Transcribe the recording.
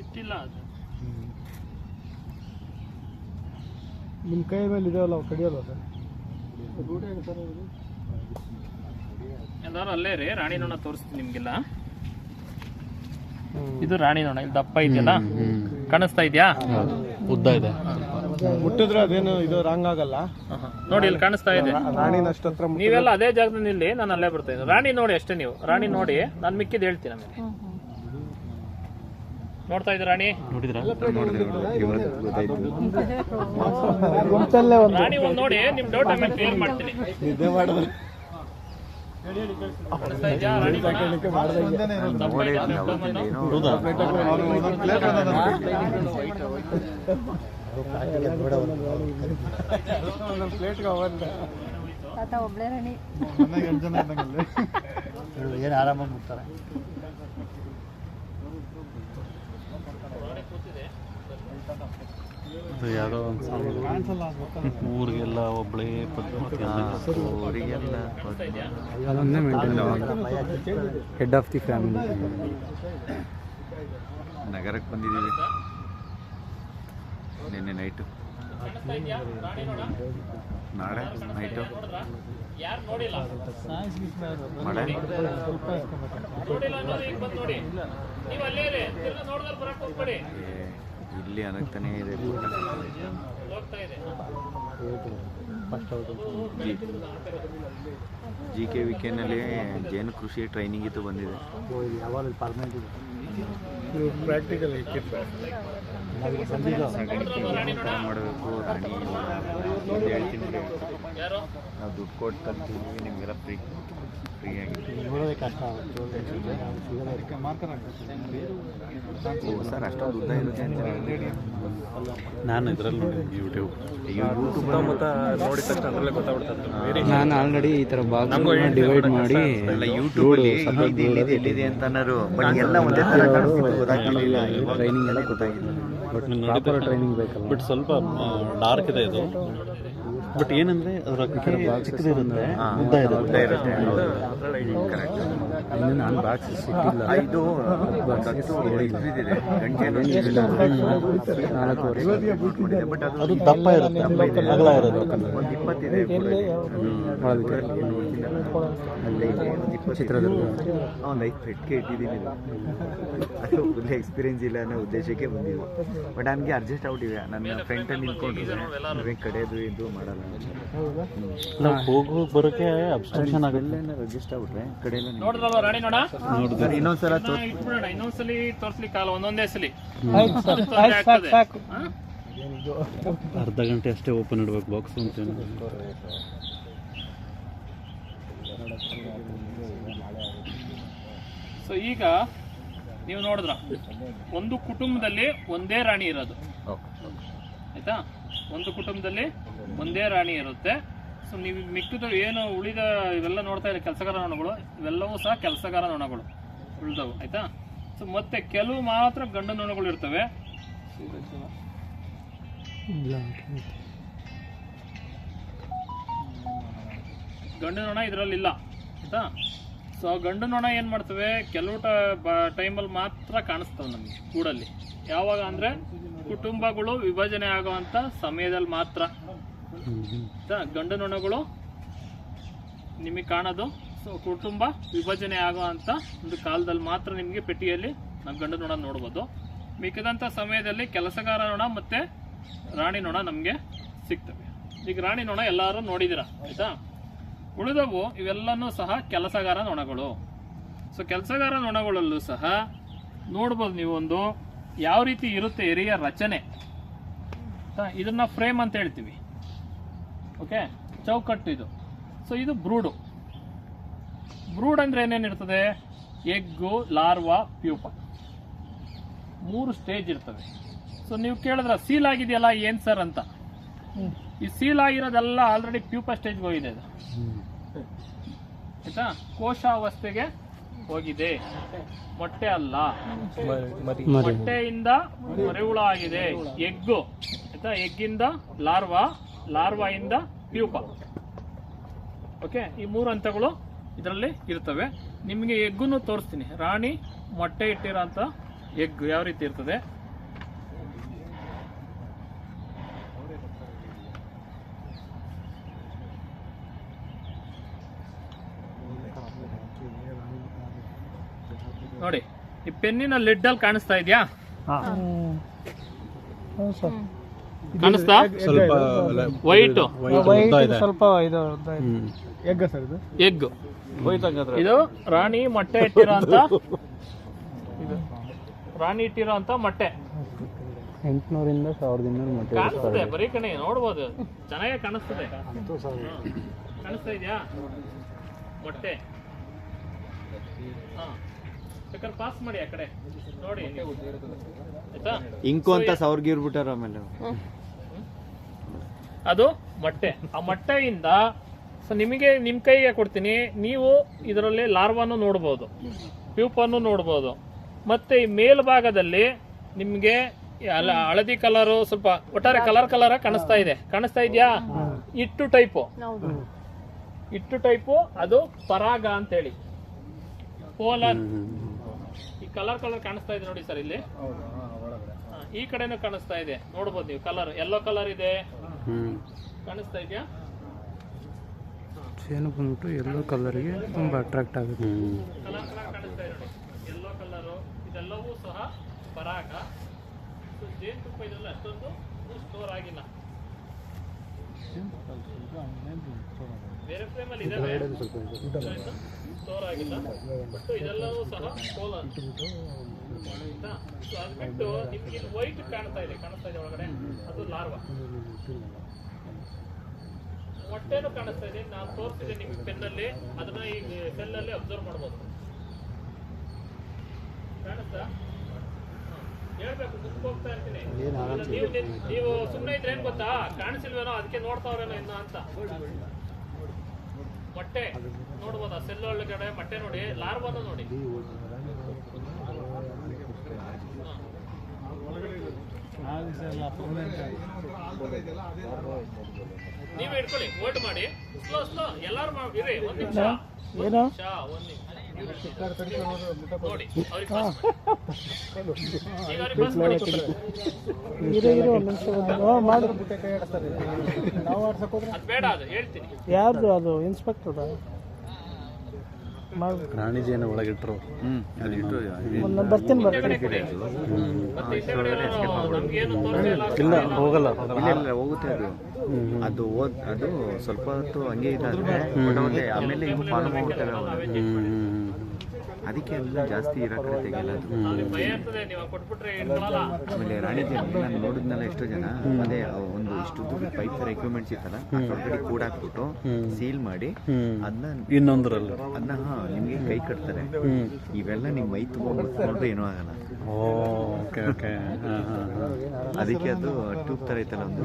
ಇಟ್ಟಿಲ್ಲ ಅದು. ನಿಮ್ಮ ಕೈ ಮೇಲೆ ಇದೆಯಲ್ಲ ಅವು ಕಡಿಯೋಲ್ಲ ಸರ್? ಎಲ್ಲಾರು ಅಲ್ಲೇ ರೀ ರಾಣಿ ನೋಣ ತೋರಿಸ್ತೀನಿ ನಿಮ್ಗೆಲ್ಲ. ಇದು ರಾಣಿ ನೋಣ ಇಲ್ಲಿ ದಪ್ಪ ಇದೆಯಲ್ಲ? ಕಾಣಿಸ್ತಾ ಇದೆಯಾ? ಉದ್ದ ಇದೆ. ಮುಟ್ಟಿದ್ರೆ ಅದೇನು ಇದು ರಾಂಗ್ ಆಗಲ್ಲ. ನೋಡಿ ಇಲ್ಲಿ ಕಾಣಿಸ್ತಾ ಇದೆ. ರಾಣಿ ನೀವೆಲ್ಲ ಅದೇ ಜಾಗದಲ್ಲಿ ಇಲ್ಲಿ ನಾನು ಅಲ್ಲೇ ಬರ್ತಾ ಇದ್ದೀನಿ. ರಾಣಿ ನೋಡಿ ಅಷ್ಟೇ ನೀವು. ರಾಣಿ ನೋಡಿ ನಾನು ಮಿಕ್ಕಿದ್ ಹೇಳ್ತೀನಿ ಆಮೇಲೆ. ನೋಡ್ತಾ ಇದ್ದೀರಾ ರಾಣಿ? ರಾಣಿ ಒಂದ್ ನೋಡಿ ನಿಮ್ ಡೌಟ್ ಆಮೇಲೆ ಕ್ಲಿಯರ್ ಮಾಡ್ತೀನಿ. ನಿದ್ದೆ ಮಾಡಿದ್ರೆ ಒಬ್ಳೆ ರಾಣಿ. ಏನ್ ಆರಾಮಾಗಿ ಮುಟ್ತಾರೆ ಅದು ಯಾವುದೋ ಒಂದು ಊರಿಗೆಲ್ಲ ಒಬ್ಬಳೇ ಪದ್ಮಾವತಿ ಅದನ್ನೇ ಹೆಡ್ ಆಫ್ ದಿ ಫ್ಯಾಮಿಲಿ ನಗರಕ್ಕೆ ಬಂದಿದ್ದೀವಿ. ನಿನ್ನೆ ನೈಟು ನಾಳೆ ನೈಟು ಮಳೆ? ಇಲ್ಲಿ ಅನ್ನೋದು ಈಗ ಬಂದು ನೋಡಿ ನೀವು ಅಲ್ಲೇ ಇರಿ ತಿರ್ಗಾ ನೋಡಿದ್ರೆ ಬರಕ್ ಹೋಗ್ಬೇಡಿ ಏ, ಇಲ್ಲಿ ಅನಗ್ತಾನೇ ಇದೆ ಹೋಗ್ತಾ ಇದೆ ಜಿ. ಜಿ ಕೆ ವಿ ಕೆನಲ್ಲಿ ಜೇನು ಕೃಷಿ ಟ್ರೈನಿಂಗ್ ಇತ್ತು ಬಂದಿದೆ. ಯಾವಾಗ ಪರ್ಮನೆಂಟ್ ಇದೆ. ಪ್ರಾಕ್ಟಿಕಲ್ ಸಾಗಾಣಿಕೆ ಯಾವ ಮಾಡಬೇಕು ರಾಣಿ ಹಿಂದೆ ಹೇಳ್ತೀನಿ ನೋಡಿ. ನಾವು ದುಡ್ಡು ಕೊಟ್ಟು ತರ್ತೀವಿ ನಿಮಗೆಲ್ಲ ಫ್ರೀ ಫ್ರೀಯಾಗಿ ನೋಡೋದೇ ಕಷ್ಟ ಮಾರ್ಕರ್ ಓ ಸರ್ ಅಷ್ಟೊಂದು ಉದ್ದ ಇರುತ್ತೆ ಅಂತ ಹೇಳಿದ್ರೆ. ನಾನು ಇದರಲ್ಲಿ ನೋಡಿದ್ದೀನಿ ಯೂಟ್ಯೂಬ್ ಯೂಟ್ಯೂಬ್ ನೋಡಿದ ತಕ್ಷಣ ಅದರಲ್ಲೇ ಗೊತ್ತಾಗ್ಬಿಡ್ತದೆ ನಾನು ಆಲ್ರೆಡಿ ಈ ಥರ ಬಾಕ್ಸ್ ಡಿವೈಡ್ ಮಾಡಿ ಅಲ್ಲ ಯೂಟ್ಯೂಬ್ ಅಲ್ಲಿ ಇಲ್ಲಿದೆ ಇಲ್ಲಿದೆ ಎಲ್ಲಿದೆ ಅಂತ ಅನ್ನೋರು ಬಟ್ ಎಲ್ಲ ಒಂದೇ ತರ ಕಾಣಿಸ್ತಿತ್ತು ಟ್ರೈನಿಂಗ್ ಎಲ್ಲ ಗೊತ್ತಾಗಿಲ್ಲ ಪ್ರಾಪರ್ ಟ್ರೈನಿಂಗ್ ಬೇಕಲ್ಲ. ಬಟ್ ಸ್ವಲ್ಪ ಡಾರ್ಕ್ ಇದೆ ಇದು. ಬಟ್ ಏನಂದ್ರೆ ಅದರ ಚಿಕ್ಕದಿರುತ್ತೆ ಉದ್ದ ಇರುತ್ತೆ. ಇನ್ನು ನಾನು ಬಾಕ್ಸ್ ಸಿಕ್ಕಿಲ್ಲ. ಇದು ನಾಲ್ಕು ವರ್ಷ ಬಟ್ ಅದು ದಪ್ಪ ಇರುತ್ತೆ. ಅಗಲ ಇರೋದು ಒಂದು ಇಪ್ಪತ್ತಿದೆ ಇದೆ ಚಿತ್ರದುರ್ಗ. ಒಂದು ಐದು ಪೆಟ್ಟಿಗೆ ಇಟ್ಟಿದ್ದೀನಿ ಇದು. ಅದು ಫುಲ್ ಎಕ್ಸ್ಪೀರಿಯನ್ಸ್ ಇಲ್ಲ ಅನ್ನೋ ಉದ್ದೇಶಕ್ಕೆ ಬಂದಿಲ್ಲ ಬಟ್ ನನಗೆ ಅಡ್ಜಸ್ಟ್ ಆಗ್ಬಿಟ್ಟಿದೆ ನನ್ನ ಫ್ರೆಂಡ್ ನಿಂತ್ಕೊಂಡಿದ್ದೆ ಕಡೆದು ಇದು ಮಾಡಲ್ಲ. ನಾವು ಹೋಗೋ ಬರೋಕೆ ಅಬ್ಸ್ಟ್ರಕ್ಷನ್ ಆಗುತ್ತೆ. ಅಲ್ಲೇನೋ ಅಡ್ಜಸ್ಟ್ ಆಗ್ಬಿಟ್ರೆ ಕಡೆಯಲ್ಲ ನೋಡಿದ್ರಲ್ವ ರಾಣಿ ನೋಡ? ನೋಡಿದ್ರೆ ಇನ್ನೊಂದ್ಸಲ ಇನ್ನೊಂದ್ಸಲಿ ತೋರ್ಸ್ಲಿಕ್ಕಾಗಲ್ಲ ಒಂದೊಂದೇ ಸಲಿ? ಅರ್ಧ ಗಂಟೆ ಅಷ್ಟೇ ಓಪನ್ ಇಡ್ಬೇಕು ಬಾಕ್ಸ್ ಅಂತ ಸೊ ಈಗ ನೀವು ನೋಡಿದ್ರ ಒಂದು ಕುಟುಂಬದಲ್ಲಿ ಒಂದೇ ರಾಣಿ ಇರೋದು. ಆಯ್ತಾ? ಒಂದು ಕುಟುಂಬದಲ್ಲಿ ಒಂದೇ ರಾಣಿ ಇರುತ್ತೆ. ಸೊ ನೀವು ಮಿಕ್ಕಿದ ಏನು ಉಳಿದ ಇವೆಲ್ಲ ನೋಡ್ತಾ ಇರೋ ಕೆಲಸಗಾರ ನೊಣಗಳು ಇವೆಲ್ಲವೂ ಸಹ ಕೆಲಸಗಾರ ನೊಣಗಳು ಉಳಿದವು, ಆಯಿತಾ? ಸೊ ಮತ್ತೆ ಕೆಲವು ಮಾತ್ರ ಗಂಡು ನೊಣಗಳು ಇರ್ತವೆ. ಗಂಡು ನೊಣ ಇದರಲ್ಲಿಲ್ಲ ಆಯಿತಾ? ಸೊ ಗಂಡು ನೊಣ ಏನು ಮಾಡ್ತವೆ? ಕೆಲವು ಟೈಮಲ್ಲಿ ಮಾತ್ರ ಕಾಣಿಸ್ತವೆ ನಮಗೆ, ಕೂಡಲ್ಲಿ. ಯಾವಾಗ ಅಂದರೆ ಕುಟುಂಬಗಳು ವಿಭಜನೆ ಆಗುವಂಥ ಸಮಯದಲ್ಲಿ ಮಾತ್ರ. ಆಯ್ತಾ ಗಂಡು ನೊಣಗಳು ನಿಮಗೆ ಕಾಣೋದು. ಸೊ, ಕುಟುಂಬ ವಿಭಜನೆ ಆಗುವಂಥ ಒಂದು ಕಾಲದಲ್ಲಿ ಮಾತ್ರ ನಿಮಗೆ ಪೆಟ್ಟಿಯಲ್ಲಿ ನಾವು ಗಂಡು ನೊಣ ನೋಡ್ಬೋದು. ಮಿಕ್ಕಿದಂಥ ಸಮಯದಲ್ಲಿ ಕೆಲಸಗಾರ ನೊಣ ಮತ್ತು ರಾಣಿ ನೊಣ ನಮಗೆ ಸಿಗ್ತವೆ. ಈಗ ರಾಣಿ ನೊಣ ಎಲ್ಲರೂ ನೋಡಿದಿರ ಆಯಿತಾ? ಉಳಿದವು ಇವೆಲ್ಲನೂ ಸಹ ಕೆಲಸಗಾರ ನೊಣಗಳು. ಸೊ, ಕೆಲಸಗಾರ ನೊಣಗಳಲ್ಲೂ ಸಹ ನೋಡ್ಬೋದು ನೀವು ಒಂದು ಯಾವ ರೀತಿ ಇರುತ್ತೆ ಎರಿಯ ರಚನೆ. ಇದನ್ನ ಫ್ರೇಮ್ ಅಂತ ಹೇಳ್ತೀವಿ. ಓಕೆ ಚೌಕಟ್ಟು ಇದು. ಸೊ ಇದು ಬ್ರೂಡು. ಬ್ರೂಡ್ ಅಂದ್ರೆ ಏನೇನಿರ್ತದೆ? Egg, larva, pupa. ಮೂರು ಸ್ಟೇಜ್ ಇರ್ತವೆ ಸೊ ನೀವು ಕೇಳಿದ್ರ ಸೀಲ್ ಆಗಿದೆಯಲ್ಲ, ಏನ್ ಸರ್ ಅಂತ? ಈ ಸೀಲ್ ಆಗಿರೋದೆಲ್ಲ ಆಲ್ರೆಡಿ ಪ್ಯೂಪ ಸ್ಟೇಜ್ಗೆ ಹೋಗಿದೆ ಅದು ಆಯ್ತಾ? ಕೋಶಾವಸ್ಥೆಗೆ ಹೋಗಿದೆ. ಮೊಟ್ಟೆ ಅಲ್ಲ. ಮೊಟ್ಟೆಯಿಂದ ಮರಿಹುಳ ಆಗಿದೆ. ಎಗ್ಗು. ಆಯ್ತಾ? ಎಗ್ಗಿಂದ ಲಾರ್ವಾ ಲಾರ್ವಾ ಇಂದ ಪ್ಯೂಪ. ಓಕೆ ಈ ಮೂರು ಹಂತಗಳು ಇದರಲ್ಲಿ ಇರ್ತವೆ ನಿಮಗೆ ಎಗ್ಗನ್ನು ತೋರಿಸ್ತೀನಿ. ರಾಣಿ ಮೊಟ್ಟೆ ಇಟ್ಟಿರೋಂಥ ಎಗ್ ಯಾವ ರೀತಿ ಇರ್ತದೆ? ನೋಡಿ ಈ ಪೆನ್ನಿನ ಲಿಡ್ ಅಲ್ಲಿ ಕಾಣಿಸ್ತಾ ಇದೆಯಾ? ಕಾಣಿಸ್ತಾ? ಸ್ವಲ್ಪ ವೈಟ್ ವೈಟ್ ಸ್ವಲ್ಪ ಇದು ಎಗ್ಗ ಸರ್ ಇದು? ಎಗ್. ಇದು ರಾಣಿ ಮೊಟ್ಟೆ ಇಟ್ಟಿರೋ ಅಂತ. ಇದು ರಾಣಿ ಇಟ್ಟಿರೋ ಅಂತ ಮೊಟ್ಟೆ. ಎಂಟುನೂರಿಂದ ಸಾವಿರದ ಇನ್ನೂರು ಮೊಟ್ಟೆ ಕಾಣಿಸ್ತದೆ ಬರೀ ಕಣೆ ನೋಡ್ಬೋದು. ಚೆನ್ನಾಗೇ ಕಾಣಿಸ್ತದೆ. ಕಾಣಿಸ್ತಾ ಇದೆಯಾ? ಮೊಟ್ಟೆ. ಹಾ. ಬೇಕಾದ್ರೆ ಪಾಸ್ ಮಾಡಿ ಆ ಕಡೆ. ನೋಡಿ. ಆಯ್ತಾ? ಇಂಕು ಅಂತ ಸಾವಿರ ಇರ್ಬಿಟ್ಟಾರ ಆಮೇಲೆ. ಅದು ಮೊಟ್ಟೆ. ಆ ಮೊಟ್ಟೆಯಿಂದ ಸೊ ನಿಮಗೆ ನಿಮ್ಮ ಕೈಗೆ ಕೊಡ್ತೀನಿ. ನೀವು ಇದರಲ್ಲಿ ಲಾರ್ವನ್ನು ನೋಡ್ಬೋದು. ಪ್ಯೂಪನ್ನು ನೋಡ್ಬೋದು. ಮತ್ತೆ ಈ ಮೇಲ್ಭಾಗದಲ್ಲಿ ನಿಮಗೆ ಹಳದಿ ಕಲರು ಸ್ವಲ್ಪ ಒಟ್ಟಾರೆ ಕಲರ್ ಕಲರ್ ಕಾಣಿಸ್ತಾ ಇದೆ. ಕಾಣಿಸ್ತಾ ಇದೆಯಾ? ಇಟ್ಟು ಟೈಪು. ಹೌದು. ಇಟ್ಟು ಟೈಪು ಅದು ಪರಾಗ ಅಂತೇಳಿ. ಪೋಲನ್ ಕಲರ್ ಕಲರ್ ಕಾಣಿಸ್ತಾ ಇದೆ ನೋಡಿ ಸರ್ ಇಲ್ಲಿ. ಈ ಕಡೆನೂ ಕಾಣಿಸ್ತಾ ಇದೆ. ನೋಡಬಹುದು ನೀವು ಕಲರ್. ಎಲ್ಲೋ ಕಲರ್ ಇದೆ. ಕಾಣಿಸ್ತಾ ಇದೆಯಾ? ಏನು ಬಂದ್ಬಿಟ್ಟು ಎಲ್ಲೋ ಕಲರ್ಗೆ ತುಂಬ ಅಟ್ರಾಕ್ಟ್ ಆಗುತ್ತೆ. ಕಲರ್ ಕಲರ್ ಕಾಣಿಸ್ತಾ ಇದೆ ನೋಡಿ. ಎಲ್ಲೋ ಕಲರು ಇದೆಲ್ಲವೂ ಸಹ ಪರಾಗ ಜೇನು ತುಪ್ಪ ಇದೆಲ್ಲ ಅಷ್ಟೊಂದು ಸ್ಟೋರ್ ಆಗಿಲ್ಲ. ಬೇರೆ ಫ್ರೇಮಲ್ಲಿ ಇದೆ ಸ್ಟೋರ್ ಆಗಿಲ್ಲ ಬಟ್ ಇದೆಲ್ಲವೂ ಸಹ ಕೋಲನ್ ಆಯ್ತಾ? ಸೊ ಅದು ಬಿಟ್ಟು ನಿಮ್ಗೆ ಇದು ವೈಟ್ ಕಾಣ್ತಾ ಇದೆ ಕಾಣಿಸ್ತಾ ಇದೆ ಒಳಗಡೆ. ಅದು ಲಾರ್ವಾ ಹೊಟ್ಟೆನೂ ಕಾಣಿಸ್ತಾ ಇದೆ. ನಾನು ತೋರಿಸಿದೆ ನಿಮಗೆ ಪೆನ್ನಲ್ಲಿ ಅದನ್ನ ಈ ಸೆಲ್ಲಲ್ಲಿ ಅಬ್ಸರ್ವ್ ಮಾಡ್ಬೋದು. ಕಾಣಿಸ್ತಾ? ನೀವು ನೀವು- ನೀವು ಸುಮ್ಮನೆ ಇದ್ರೆ ಏನ್ ಗೊತ್ತಾ? ಕಾಣಿಸಿಲ್ವೇನೋ ಅದಕ್ಕೆ ನೋಡ್ತಾವ್ರೇನೋ ಇನ್ನ ಅಂತ. ಮೊಟ್ಟೆ ನೋಡ್ಬೋದಾ? ಸೆಲ್ ಕಡೆ ಮೊಟ್ಟೆ ನೋಡಿ ಲಾರ್ವನ್ನು ನೋಡಿ. ನೀವು ಇಟ್ಕೊಳ್ಳಿ ಹೋಲ್ಡ್ ಮಾಡಿ. ಸ್ಲೋ ಸ್ಲೋ ಎಲ್ಲಾರು ಇರಿ ಒಂದ್ ನಿಮಿಷ ಒಂದ್ ಏನು? ನಿಮಿಷ ಒಂದ್ ನಿಮಿಷ. ಯಾರ್ದು ಅದು? ಇನ್ಸ್ಪೆಕ್ಟರ್ ಪ್ರಾಣಿ ರಾಣಿ ಜೇನ ಒಳಗಿಟ್ರು. ಬರ್ತೀನಿ ಬರ್ತೀನಿ. ಇಲ್ಲ ಇಲ್ಲ ಹೋಗಲ್ಲ. ಇಲ್ಲ ಇಲ್ಲ ಹೋಗುತ್ತೆ ಅದು. ಅದು ಓದ್ ಅದು ಸ್ವಲ್ಪ ಹೊತ್ತು ಹಂಗೆ ಇದಾದ್ರೆ ಆಮೇಲೆ ಇವು ಫಾಲೋ ಮಾಡ್ಬಿಡ್ತವೆ ಅದಕ್ಕೆ ಎಲ್ಲ ಜಾಸ್ತಿ ಇರೋ ತೆಗೆಯಲ್ಲ ಅದು. ಆಮೇಲೆ ರಾಣಿ ಜನ ನಾನು ನೋಡಿದ್ನಲ್ಲ ಎಷ್ಟೋ ಜನ ಅದೇ ಅವು ಒಂದು ಇಷ್ಟು ದುಡ್ಡು ಪೈಪ್ ಥರ ಎಕ್ವಿಪ್ಮೆಂಟ್ಸ್ ಇತ್ತಲ್ಲ ಅದ್ರೊಳಗಡೆ ಕೂಡ ಹಾಕ್ಬಿಟ್ಟು ಸೀಲ್ ಮಾಡಿ ಅದನ್ನ ಇನ್ನೊಂದರಲ್ಲಿ. ಅದನ್ನ ಹಾ ನಿಮ್ಗೆ ಕೈ ಕಟ್ತಾರೆ. ಇವೆಲ್ಲ ನಿಮ್ಮ ಮೈ ತುಂಬ ಮುಚ್ಕೊಂಡ್ರೆ ಏನೂ ಆಗಲ್ಲ. ಓಕೆ ಅದಕ್ಕೆ ಅದು ಟ್ಯೂಬ್ ತರ ಇತ್ತಲ್ಲ ಒಂದು